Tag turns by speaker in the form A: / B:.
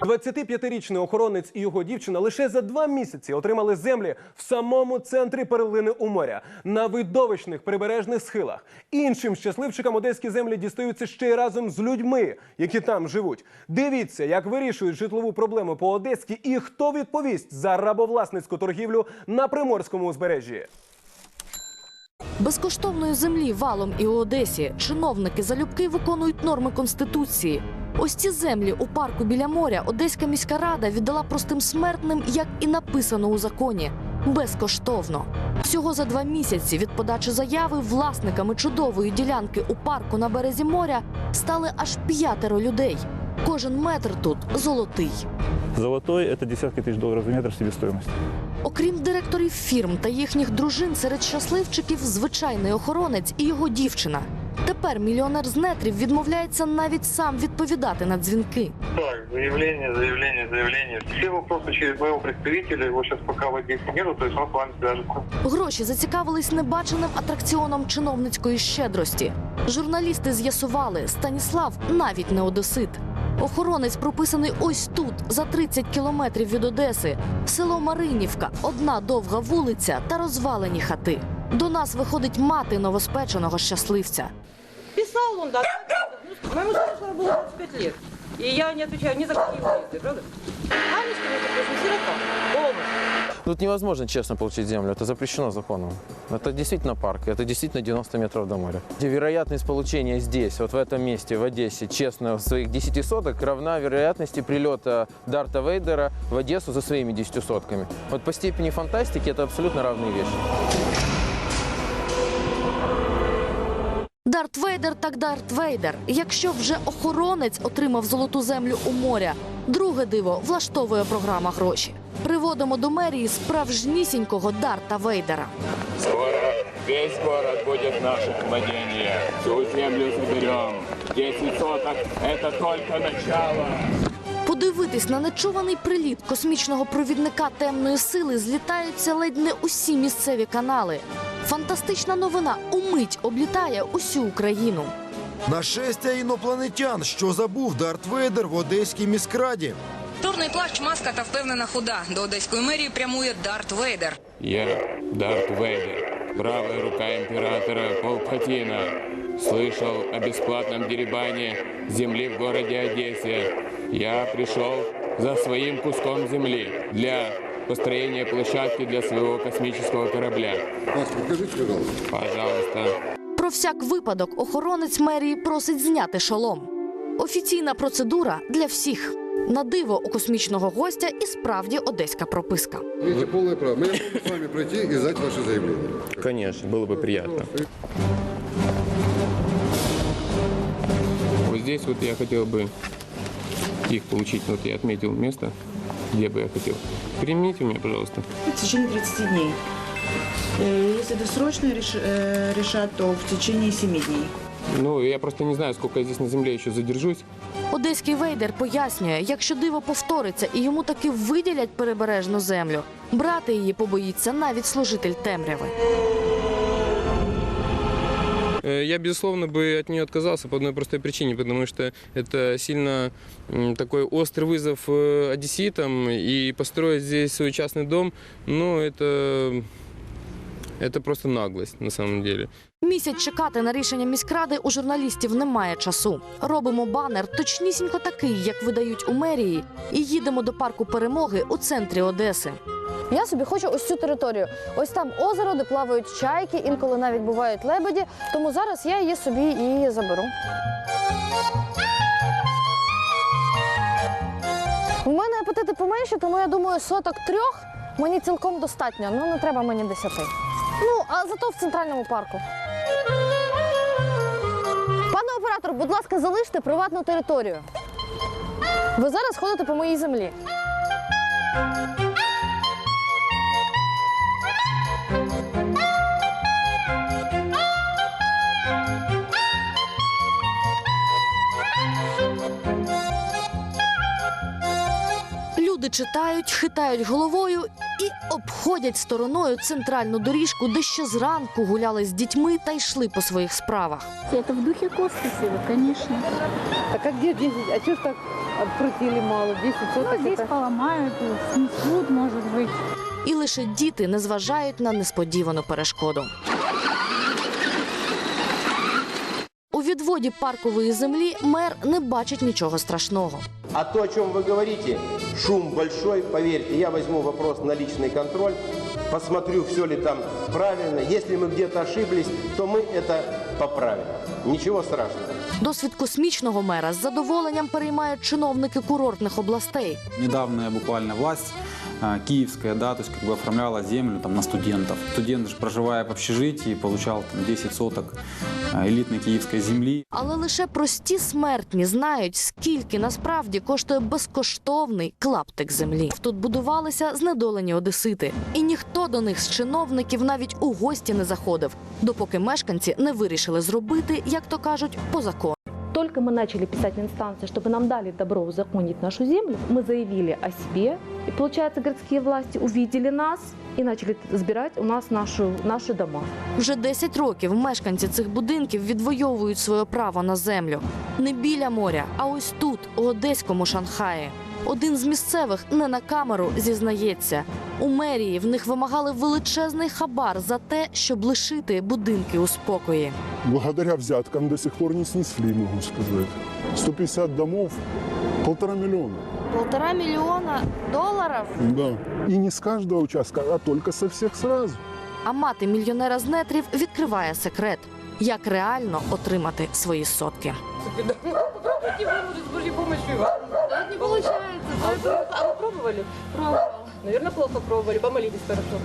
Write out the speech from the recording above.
A: 25-річний охоронець і його дівчина лише за два місяці отримали землі в самому центрі перлини у моря на видовищних прибережних схилах. Іншим щасливчикам одеські землі дістаються ще й разом з людьми, які там живуть. Дивіться, як вирішують житлову проблему по одеськи і хто відповість за рабовласницьку торгівлю на приморському узбережжі.
B: Безкоштовної землі валом і у Одесі чиновники залюбки виконують норми конституції. Ось ці землі у парку біля моря Одеська міська рада віддала простим смертним, як і написано у законі. Безкоштовно. Всього за два місяці від подачі заяви власниками чудової ділянки у парку на березі моря стали аж п'ятеро людей. Кожен метр тут золотий.
C: Золотой – это десятки тысяч долларов за метр себестоимости.
B: Окрім директорів фірм та їхніх дружин, серед щасливчиків звичайний охоронець і його дівчина. Тепер мільйонер з нетрів відмовляється навіть сам відповідати на дзвінки.
D: Так, заявление, заявление, заявление. Все вопросы через моего представителя, его сейчас пока в Одессе нету, то он с вами.
B: Гроші зацікавились небаченим атракціоном чиновницької щедрості. Журналісти з'ясували, Станіслав навіть не одесит. Охоронець прописаний ось тут, за 30 кілометрів від Одеси. Село Маринівка, одна довга вулиця та розвалені хати. До нас виходить мати новоспеченого щасливця.
E: Писал он, да. Ну, Моему сыну было 25 лет. И я не отвечаю ни за какие действия, правда? Анечка, между прочим, сирота. Полностью.
F: Тут невозможно честно получить землю, это запрещено законом. Это действительно парк, это действительно 90 метров до моря. Где вероятность получения здесь, вот в этом месте, в Одессе, честно, своих 10 соток равна вероятности прилета Дарта Вейдера в Одессу за своими 10 сотками. Вот по степени фантастики это абсолютно равные вещи.
B: Дарт Вейдер так Дарт Вейдер. Якщо вже охоронець отримав золоту землю у моря, друге диво влаштовує програма гроші. Приводимо до мерії справжнісінького Дарта Вейдера.
G: Скоро весь город будет наше владение. Всю землю заберем. 10 соток – это только начало.
B: Подивитись на нечуваний приліт космічного провідника темної сили злітаються ледь не усі місцеві канали. Фантастична новина умить облітає усю Україну.
H: Нашестя інопланетян, що забув Дарт Вейдер в Одеській міськраді.
I: Чорний плащ, маска та впевнена худа. До одеської мерії прямує Дарт Вейдер.
G: Я Дарт Вейдер, правая рука императора Палпатина. Слышал о бесплатном деребане земли в городе Одессе. Я пришел за своим куском земли для построения площадки для своего космического корабля. Пожалуйста.
B: Про всяк випадок охоронець мерії просить зняти шолом. Офіційна процедура для всіх. На диво у космічного гостя і справді одеська прописка.
J: Имеете полное право. Мы можем с вами пройти и сдать ваше заявление.
C: Конечно, было бы приятно.
G: Вот здесь вот я хотел бы их получить. Вот я отметил место, где бы я хотел. Примите меня, пожалуйста.
E: В течение 30 дней. Э, Если досрочно реш- э, решат, то в течение 7 дней.
G: Ну, я просто не знаю, сколько я здесь на земле еще задержусь.
B: Одеський вейдер пояснює, якщо диво повториться і йому таки виділять перебережну землю, брати її побоїться навіть служитель темряви.
K: Э, Я, безусловно, бы от нее отказался по одной простой причине, потому что это сильно м, такой острый вызов э, одесситам, и построить здесь свой частный дом, ну, это, это просто наглость на самом деле.
B: Місяць чекати на рішення міськради у журналістів немає часу. Робимо банер точнісінько такий, як видають у мерії, і їдемо до парку перемоги у центрі Одеси.
L: Я собі хочу ось цю територію. Ось там озеро, де плавають чайки, інколи навіть бувають лебеді. Тому зараз я її собі і заберу. У мене апетити поменші, тому я думаю, соток трьох мені цілком достатньо. Ну не треба мені десяти. Ну, а зато в центральному парку. Пане оператор, будь ласка, залиште приватну територію. Ви зараз ходите по моїй землі.
B: Люди читають, хитають головою і обходять стороною центральну доріжку, де ще зранку гуляли з дітьми та йшли по своїх справах.
L: Это в духе космоса, конечно.
E: Так а где 10? А что ж так открутили мало, 10 соток.
M: Ну, здесь поломают, снесут, может быть.
B: І лише діти не зважають на несподівану перешкоду. У відводі паркової землі мер не бачить нічого страшного.
N: А то, о чем вы говорите, шум большой, поверьте, я возьму вопрос на личный контроль, посмотрю, все ли там правильно. Если мы где-то ошиблись, то мы это поправим. Ничего страшного.
B: Досвід космічного мера з задоволенням переймають чиновники курортних областей.
O: Недавняя буквально власть а, киевская, да, то есть как бы оформляла землю там на студентов. Студент, же, проживая в общежитии, получал там 10 соток а, элитной киевской земли.
B: Але лише прості смертні знають, скільки насправді коштує безкоштовний клаптик землі. Тут будувалися знедолені одесити, і ніхто до них з чиновників навіть у гості не заходив, допоки мешканці не вирішили зробити, як то кажуть, по закону.
P: Только мы начали писать в инстанции, чтобы нам дали добро узаконить нашу землю, мы заявили о себе, и получается городские власти увидели нас и начали сбирать у нас нашу, наши дома.
B: Вже 10 років мешканці цих будинків відвоюють своє право на землю. Не біля моря, а ось тут, у одеському Шанхаї. Один з місцевих не на камеру зізнається. У мерії в них вимагали величезний хабар за те, щоб лишити будинки у спокої.
Q: Благодаря взяткам до сих пор не снесли, могу сказать. 150 домов, полтора миллиона.
B: Полтора мільйона доларів.
Q: Да. И не с каждого участка, а только со всех сразу.
B: А мати мільйонера з нетрів відкриває секрет, як реально отримати свої сотки.
E: Не получается. А вы, а вы пробовали? Пробовала. Наверное, плохо пробовали. Помолитесь хорошо.